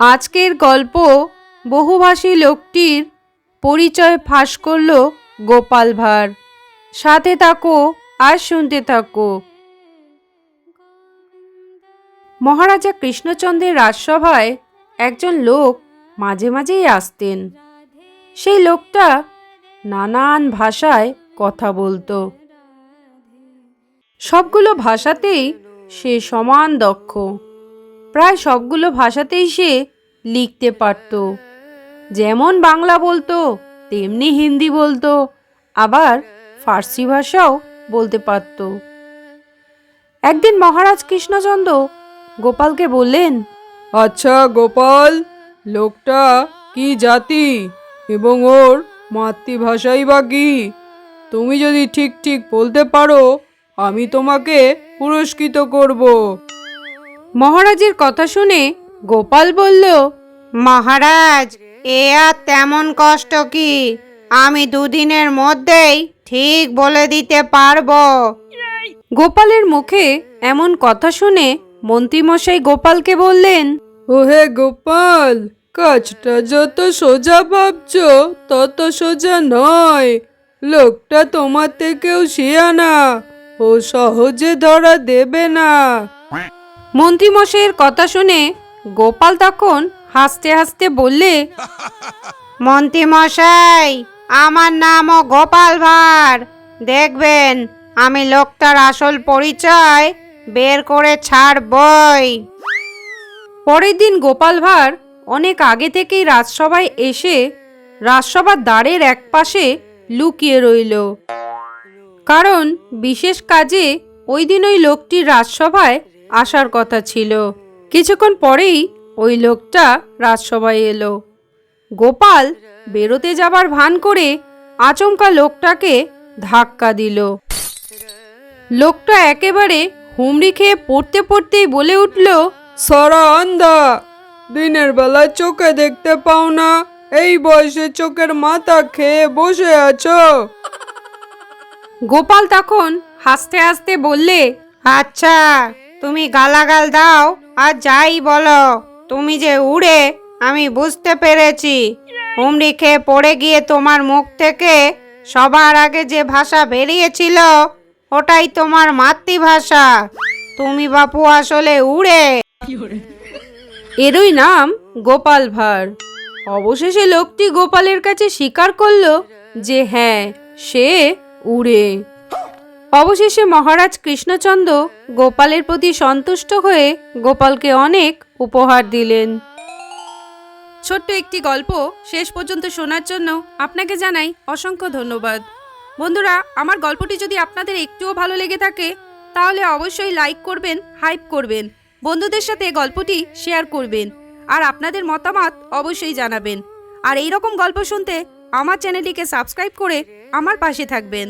আজকের গল্প বহুভাষী লোকটির পরিচয় ফাঁস করল গোপাল ভাঁড়। সাথে থাকো, আর শুনতে থাকো। মহারাজা কৃষ্ণচন্দ্রের রাজসভায় একজন লোক মাঝে মাঝেই আসতেন। সেই লোকটা নানান ভাষায় কথা বলতো। সবগুলো ভাষাতেই সে সমান দক্ষ। প্রায় সবগুলো ভাষাতেই সে লিখতে পারত। যেমন বাংলা বলতো, তেমনি হিন্দি বলতো, আবার ফার্সি ভাষাও বলতে পারত। একদিন মহারাজ কৃষ্ণচন্দ্র গোপালকে বললেন আচ্ছা গোপাল, লোকটা কি জাতি এবং ওর মাতৃভাষাই বা কি? তুমি যদি ঠিক ঠিক বলতে পারো আমি তোমাকে পুরস্কৃত করব। মহারাজের কথা শুনে গোপাল বলল, মহারাজ, এ আর তেমন কষ্ট কি? আমি দুদিনের মধ্যেই ঠিক বলে দিতে পারব। গোপালের মুখে এমন কথা শুনে মন্ত্রীমশাই গোপালকে বললেন, ওহে গোপাল, কাজটা যত সোজা ভাবছ, তত সোজা নয়। লোকটা তোমার থেকেও শিয়ানা। ও সহজে ধরা দেবে না। মন্ত্রীমশাইয়ের কথা শুনে গোপাল তখন হাসতে হাসতে বললে মন্ত্রী মশাই আমার নামও গোপাল ভাঁড়। দেখবেন, আমি লোকটার আসল পরিচয় বের করে ছাড়বই। পরের দিন গোপাল ভাঁড় অনেক আগে থেকেই রাজসভায় এসে রাজসভার দ্বারের একপাশে লুকিয়ে রইল। কারণ বিশেষ কাজে ওই দিন ওই লোকটির রাজসভায় আসার কথা ছিল। কিছুক্ষণ পরেই ওই লোকটা রাজসভায় এলো। গোপাল বেরোতে যাবার ভান করে আচমকা লোকটাকে ধাক্কা দিল। লোকটা একেবারে হুমড়ি খেয়ে পড়তে পড়তেই বলে উঠল সারা দিনের বেলা চোখে দেখতে পাও না। এই বয়সে চোখের মাথা খেয়ে বসে আছো। গোপাল তখন হাসতে হাসতে বললে আচ্ছা তুমি গালাগাল দাও আর যাই বলো। তুমি যে উড়ে, আমি বুঝতে পেরেছি। হুমড়ি খেয়ে পড়ে গিয়ে তোমার মুখ থেকে সবার আগে যে ভাষা বেরিয়েছিল, ওটাই তোমার মাতৃভাষা। তুমি বাপু আসলে উড়ে। এরই নাম গোপাল ভাঁড়। অবশেষে লোকটি গোপালের কাছে স্বীকার করল যে হ্যাঁ সে উড়ে। অবশেষে মহারাজ কৃষ্ণচন্দ্র গোপালের প্রতি সন্তুষ্ট হয়ে গোপালকে অনেক উপহার দিলেন। ছোট্ট একটি গল্প শেষ পর্যন্ত শোনার জন্য আপনাকে জানাই অসংখ্য ধন্যবাদ। বন্ধুরা, আমার গল্পটি যদি আপনাদের একটুও ভালো লেগে থাকে, তাহলে অবশ্যই লাইক করবেন, হাইপ করবেন, বন্ধুদের সাথে গল্পটি শেয়ার করবেন, আর আপনাদের মতামত অবশ্যই জানাবেন। আর এই রকম গল্প শুনতে আমার চ্যানেলটিকে সাবস্ক্রাইব করে আমার পাশে থাকবেন।